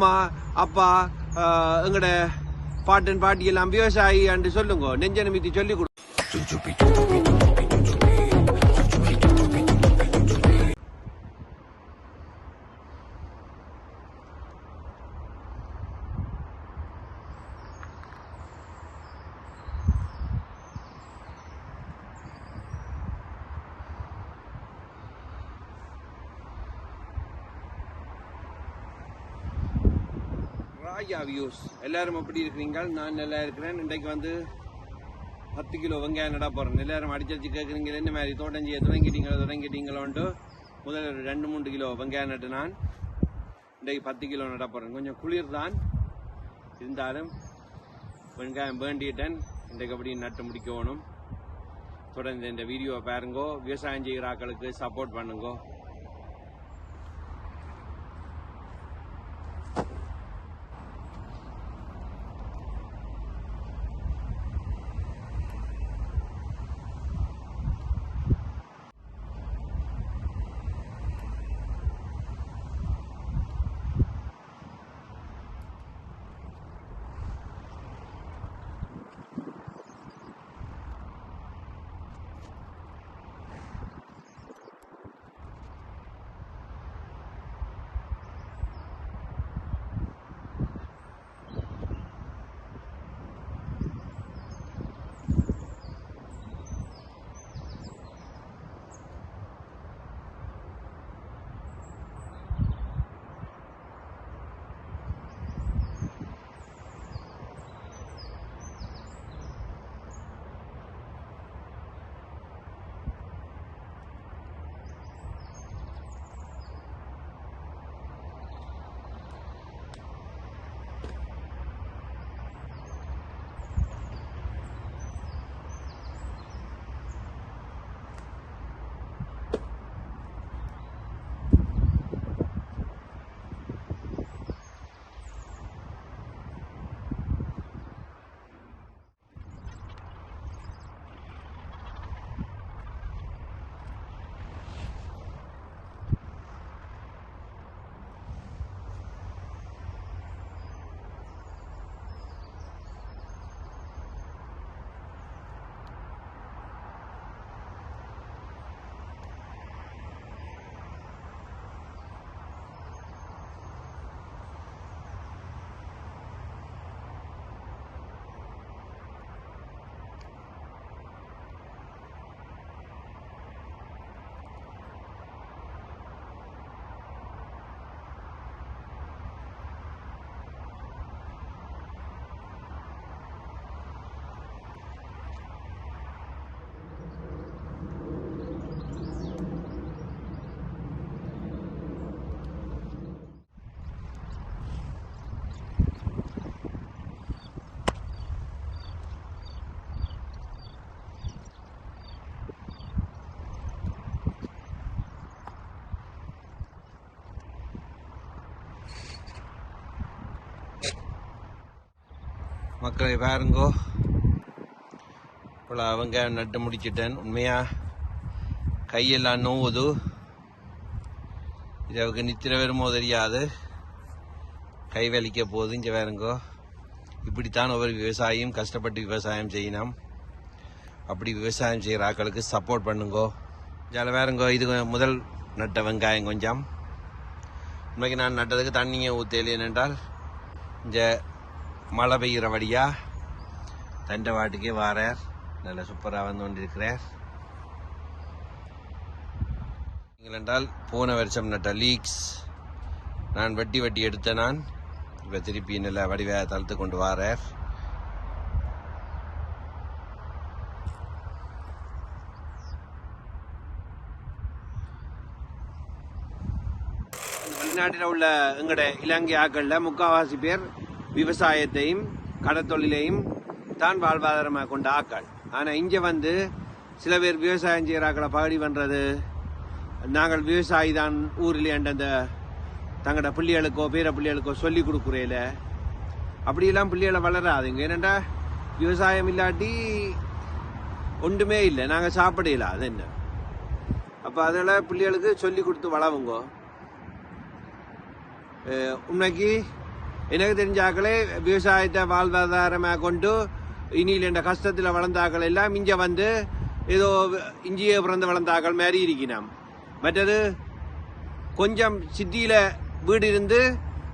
அம்மா அப்பா ஆஹ், எங்கட பாட்டன் பாட்டி எல்லாம் விவசாயி என்று சொல்லுங்க. நெஞ்ச நிமித்தி சொல்லி கொடு. ராஜா வியூஸ் எல்லாரும் எப்படி இருக்கிறீங்க? நான் நல்லா இருக்கிறேன். இன்றைக்கு வந்து பத்து கிலோ வெங்காயம் நட போகிறேன் எல்லாரும் அடிச்சு கேட்குறீங்க என்ன மாதிரி தோட்டம் செய்ய தொடங்கிட்டீங்களோ தொடங்கிட்டீங்களோன்ட்டு முதல்ல ஒரு ரெண்டு மூணு கிலோ வெங்காயம் நட்டு நான் இன்றைக்கு பத்து கிலோ நட போகிறேன் கொஞ்சம் குளிர் தான். இருந்தாலும் வெங்காயம் வேண்டிட்டேன். இன்றைக்கு அப்படி நட்டு முடிக்கணும். தொடர்ந்து இந்த வீடியோவை பாருங்கோ. விவசாயம் செய்கிற ஆக்களுக்கு சப்போர்ட் பண்ணுங்கோ. மக்களை பாருங்கோ. இப்போ அவங்க நட்டு முடிச்சிட்டேன். உண்மையா? கையெல்லாம் நோவுது. இது அவங்க நித்திர வருமோ தெரியாது. கை வலிக்க போகுது இங்கே பாருங்கோ. இப்படித்தான் ஒவ்வொரு விவசாயியும் கஷ்டப்பட்டு விவசாயம் செய்யணும். அப்படி விவசாயம் செய்கிற ஆக்களுக்கு சப்போர்ட் பண்ணுங்கோ. இதில் வேறுங்கோ இது முதல் நட்ட வெங்காயம் கொஞ்சம். உண்மைக்கு நான் நட்டதுக்கு தண்ணியை ஊற்றல என்றால் இந்த மழை பெய்கிற வழியா தண்டை வாட்டுக்கே வாரார். நல்ல சூப்பராக வந்து கொண்டிருக்கிறார். என்றால் போன வருஷம் நட்ட லீக்ஸ் நான் வட்டி வட்டி எடுத்த நான் இப்போ திருப்பி நல்ல வடிவ தளர்த்து கொண்டு வாரார். வெளிநாட்டில் உள்ள எங்களோட இலங்கை ஆக்களில் முக்கால்வாசி பேர் விவசாயத்தையும் கடத்தொழிலையும் தான் வாழ்வாதாரமாக கொண்ட ஆக்கள். ஆனால் இங்கே வந்து சில பேர் விவசாயம் செய்கிற ஆக்களை பகடி பண்ணுறது நாங்கள் விவசாயி தான் ஊரில் அந்த தங்களோட பிள்ளைகளுக்கோ பேர பிள்ளைகளுக்கோ சொல்லி கொடுக்குறையில அப்படியெல்லாம் பிள்ளைகளை வளராதுங்க ஏனண்டா விவசாயம் இல்லாட்டி ஒன்றுமே இல்லை. நாங்கள் சாப்பிடல. அது என்ன? அப்போ அதனால் பிள்ளைகளுக்கு சொல்லி கொடுத்து வளவுங்கோ உண்மைக்கு எனக்கு தெரிஞ்சாக்களே விவசாயத்தை வாழ்வாதாரமாக கொண்டு இனியில் என்ற கஷ்டத்தில் வளர்ந்தாக்கள் எல்லாம் இங்கே வந்து ஏதோ இஞ்சியை பிறந்து வளர்ந்தாக்கள் மாதிரி இருக்கிறான் மற்றது கொஞ்சம் சித்தியில் வீடு இருந்து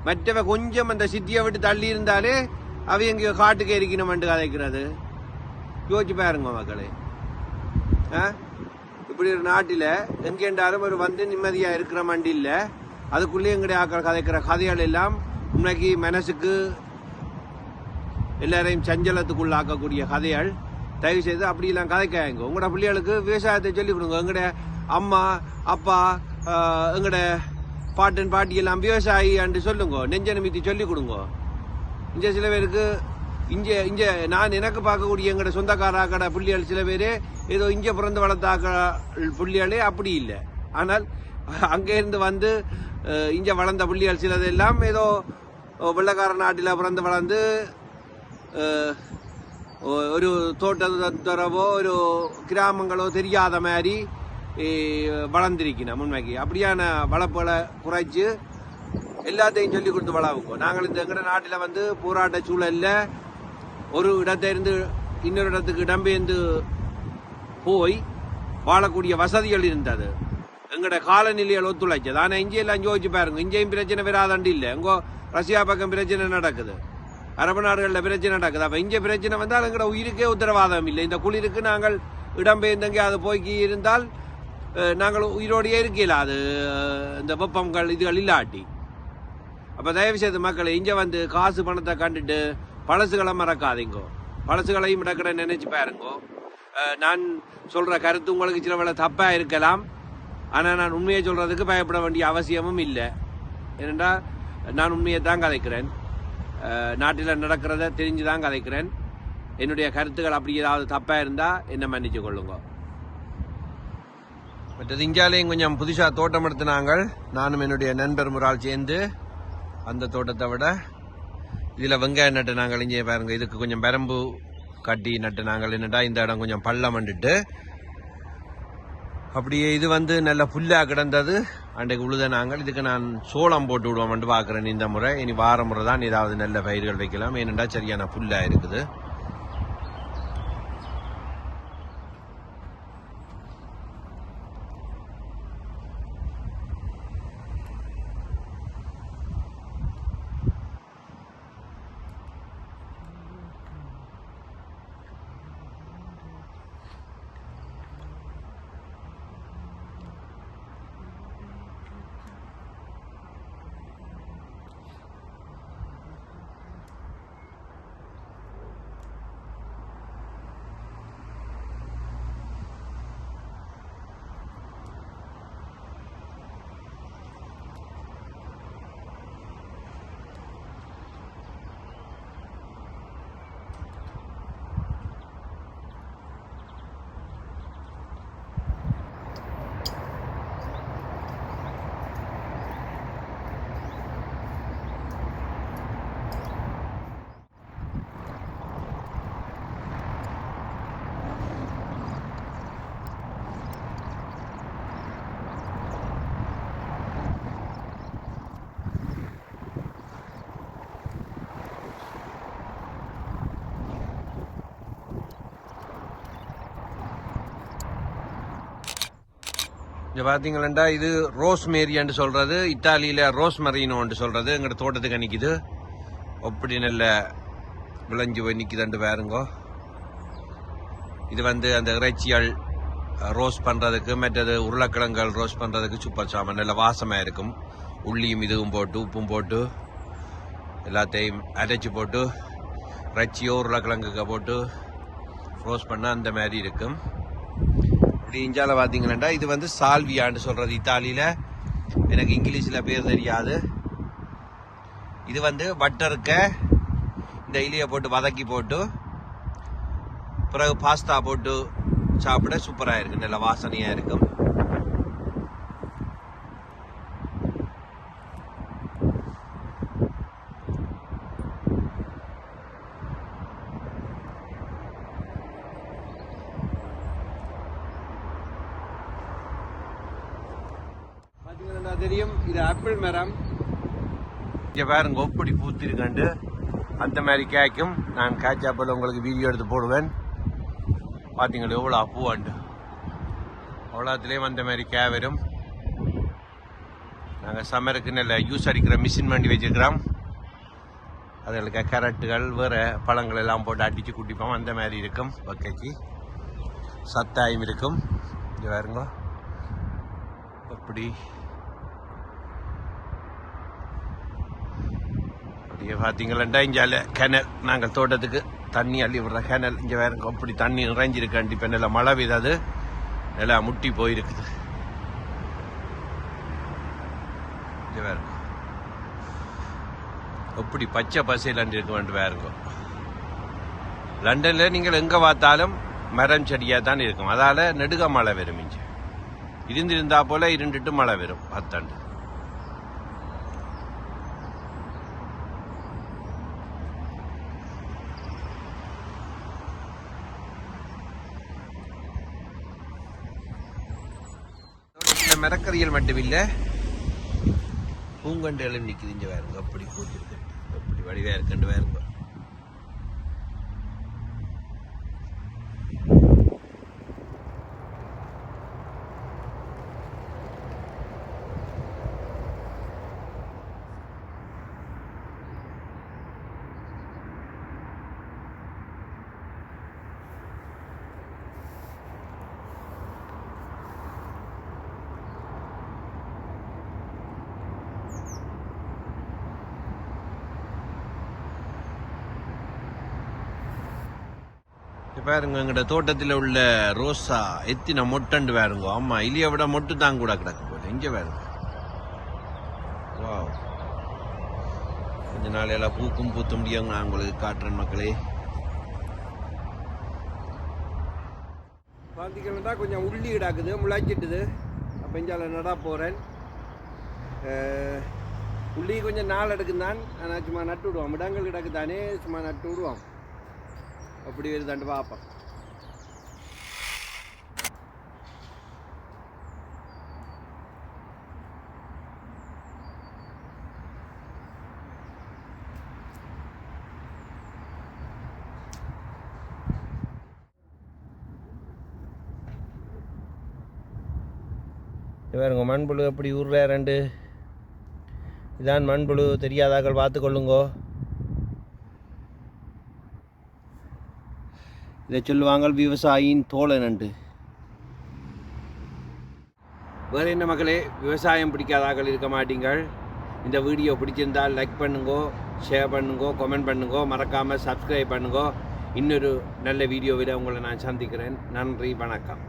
மற்றவ கொஞ்சம் அந்த சித்தியை விட்டு தள்ளி இருந்தாலே அவ எங்கேயோ காட்டுக்கு எரிக்கணும்னு கதைக்கிறது. யோசிச்சு பாருங்க மக்களே. ஆ? இப்படி ஒரு நாட்டில் எங்கேண்டாலும் ஒரு வந்து நிம்மதியாக இருக்கிற மண்டி இல்லை அதுக்குள்ளேயே எங்கடைய ஆக்கள் கதைக்கிற கதைகள் எல்லாம் இன்னைக்கு மனசுக்கு எல்லாரையும் சஞ்சலத்துக்குள்ளாக்கக்கூடிய கதைகள். தயவு செய்து அப்படியெல்லாம் கதைக்காங்க உங்களோட பிள்ளைகளுக்கு விவசாயத்தை சொல்லிக் கொடுங்க எங்கட அம்மா அப்பா எங்கட பாட்டன் பாட்டி எல்லாம் விவசாயி என்று சொல்லுங்க. நெஞ்ச நிமித்தி சொல்லிக் கொடுங்க. இங்கே சில பேருக்கு இங்கே இங்கே நான் எனக்கு பார்க்கக்கூடிய எங்கட சொந்தக்காராக்கட பிள்ளைகள் சில பேர் ஏதோ இங்கே பிறந்து வளர்த்தாக்க பிள்ளைகளே அப்படி இல்லை. ஆனால் அங்கேருந்து வந்து இங்கே வளர்ந்த பிள்ளைகள் சிலதெல்லாம் ஏதோ வெள்ளக்கார நாட்டில் பிறந்து வளர்ந்து ஒரு தோட்டத்துறவோ ஒரு கிராமங்களோ தெரியாத மாதிரி அஹ், வளர்ந்திருக்கணும் உண்மைக்கு அப்படியான வளர்ப்புகளை குறைச்சி எல்லாத்தையும் சொல்லி கொடுத்து வளர்வுக்கோ நாங்கள் இந்த எங்கட நாட்டில் வந்து போராட்ட சூழலில் ஒரு இடத்திலிருந்து இன்னொரு இடத்துக்கு இடம்பெயர்ந்து போய் வாழக்கூடிய வசதிகள் இருந்தது எங்கட காலநிலையில் ஒத்துழைச்சது ஆனால் இங்கேயெல்லாம் யோசிச்சு பாருங்க. இங்கேயும் பிரச்சனை வராதாண்டு இல்லை. எங்கோ ரஷ்யா பக்கம் பிரச்சனை நடக்குது. அரபு நாடுகளில் பிரச்சனை நடக்குது. அப்போ இங்கே பிரச்சனை வந்தால் எங்கட உயிருக்கே உத்தரவாதம் இல்லை. இந்த குளிருக்கு நாங்கள் இடம்பெயர்ந்தங்க அது போய் இருந்தால் நாங்கள் உயிரோடையே இருக்கல அது இந்த வெப்பங்கள் இதுகள் இல்லாட்டி. அப்போ தயவு செய்து மக்கள் இங்கே வந்து காசு பணத்தை கண்டுட்டு பழசுகளை மறக்காதீங்கோ. பழசுகளையும் இடக்கிட நினைச்சு பாருங்கோ. நான் சொல்கிற கருத்து உங்களுக்கு சில வேலை தப்பாக இருக்கலாம். ஆனால் நான் உண்மையை சொல்கிறதுக்கு பயப்பட வேண்டிய அவசியமும் இல்லை. ஏனென்றால் நான் உண்மையை தான் கதைக்கிறேன். நாட்டில் நடக்கிறத தெரிஞ்சு தான் கதைக்கிறேன். என்னுடைய கருத்துக்கள் அப்படி ஏதாவது தப்பாக இருந்தால் என்ன மன்னிச்சு கொள்ளுங்க. மற்றது இந்தியாலையும் கொஞ்சம் புதுசாக தோட்டம் எடுத்தினாங்கள் நானும் என்னுடைய நண்பர் முறால் சேர்ந்து அந்த தோட்டத்தை விட இதில் வெங்காயம் நட்டு நாங்கள் இங்கே பாருங்கள் இதுக்கு கொஞ்சம் பெரம்பு கட்டி நட்டு நாங்கள் என்னட்டா இந்த இடம் கொஞ்சம் பள்ளம் வந்துட்டு. அப்படியே இது வந்து நல்ல புல்லா கிடந்தது. அன்றைக்கு உழுத நாங்கள். இதுக்கு நான் சோளம் போட்டு விடுவோம்னு பார்க்குறேன் இந்த முறை. இனி வார முறை தான் ஏதாவது நல்ல பயிர்கள் வைக்கலாம். ஏனென்றால் சரியான புல்லாக இருக்குது. இங்கே பார்த்தீங்களா இது ரோஸ் மேரியான்னு சொல்கிறது இத்தாலியில் ரோஸ் மரீனோன்னு சொல்கிறது எங்கட தோட்டத்துக்கு நிற்கிது அப்படி நல்ல விளைஞ்சு போய் நிற்கிதுண்டு பாருங்கோ. இது வந்து அந்த இறைச்சியால் ரோஸ் பண்ணுறதுக்கு மற்றது உருளைக்கிழங்குகள் ரோஸ் பண்ணுறதுக்கு சூப்பர் சாமான். நல்ல வாசமாக இருக்கும். உள்ளியும் இதுவும் போட்டு உப்பும் போட்டு எல்லாத்தையும் அரைச்சி போட்டு இறைச்சியோ உருளைக்கிழங்குக்க போட்டு ரோஸ் பண்ணால் அந்த மாதிரி இருக்கும். இப்படி இஞ்சால பாத்தீங்கன்னா இது வந்து சால்வியான்னு சொல்றது இத்தாலியில. எனக்கு இங்கிலீஷ்ல பேர் தெரியாது. இது வந்து பட்டருக்க இந்த இலியை போட்டு வதக்கி போட்டு பிறகு பாஸ்தா போட்டு சாப்பிட சூப்பராக இருக்கு. நல்ல வாசனையாக இருக்கும். பாத்தீங்கன்னா தெரியும் இது மரம் பாருங்க ஒப்படி பூத்திருக்கண்டு. அந்த மாதிரி கேட்கும் நான் காய்ச்சா போல உங்களுக்கு வீடியோ எடுத்து போடுவேன். பார்த்தீங்களா எவ்வளோ அப்பூவாண்டு அவ்வளோத்துலேயும் அந்த மாதிரி கே வரும். நாங்கள் சம்மருக்கு நல்ல யூஸ் அடிக்கிற மிஷின் வண்டி வச்சுருக்கிறோம். அதுகளுக்கு கேரட்டுகள் வேறு பழங்கள் எல்லாம் போட்டு அடித்து குட்டிப்போம் அந்த மாதிரி இருக்கும் வக்கைக்கு சத்தாயம் இருக்கும். இது பாருங்க. அப்படி அப்படியே பார்த்தீங்களா இங்கே கிணல் நாங்கள் தோட்டத்துக்கு தண்ணி அள்ளி விடுற கிணல் இங்கே வேற அப்படி தண்ணி நிறைஞ்சிருக்காண்டி இப்போ நல்லா மழை பெய்தாது நல்லா முட்டி போயிருக்குது. இங்கே வேற எப்படி பச்சை பசையிலாண்டு இருக்க வேண்டும் வேறுங்க லண்டனில் நீங்கள் எங்கே பார்த்தாலும் மரம் செடியாக தான் இருக்கும். அதால் நெடுக மழை வரும் இங்கே. இருந்திருந்தா போல் இருண்டுட்டு மழை வரும் பத்தாண்டு. இந்த மட்டுமில்லை மட்டும் இல்லை பூங்கண்டுகளும் நிற்குது இங்கே வேறுங்க அப்படி பூத்திருக்கு அப்படி வடிவா இருக்கண்டு வேறுங்க பாருங்க எங்கட தோட்டத்தில் உள்ள ரோசா எத்தின மொட்டண்டு வேறுங்க ஆமா இலிய விட மொட்டு தான் கூட கிடக்கு போல. இங்க வேறுங்க வாவ். கொஞ்ச நாளையெல்லாம் பூக்கும் பூத்த முடியும் நான் உங்களுக்கு காட்டுறேன் மக்களே. பார்த்தீங்கன்னா கொஞ்சம் உள்ளி கிடாக்குது முளைச்சிட்டுது. அப்போ இஞ்சால நடா போகிறேன் உள்ளி கொஞ்சம் நாள் எடுக்குந்தான். ஆனால் சும்மா நட்டு விடுவோம். இடங்கள் கிடக்குதானே சும்மா நட்டு விடுவோம். அப்படி வருதாண்டு பார்ப்போம் பாருங்க மண்புழு எப்படி உருற ரெண்டு? இதான் மண்புழு தெரியாதாக்கள் பார்த்து இதை சொல்லுவாங்க விவசாயியின் தோழனண்டு வேறு என்ன மக்களே விவசாயம் பிடிக்காதாக்கள் இருக்க மாட்டீங்கள். இந்த வீடியோ பிடிச்சிருந்தால் லைக் பண்ணுங்கோ ஷேர் பண்ணுங்கோ கமெண்ட் பண்ணுங்கோ மறக்காமல் சப்ஸ்கிரைப் பண்ணுங்கோ. இன்னொரு நல்ல வீடியோவில் உங்களை நான் சந்திக்கிறேன். நன்றி வணக்கம்.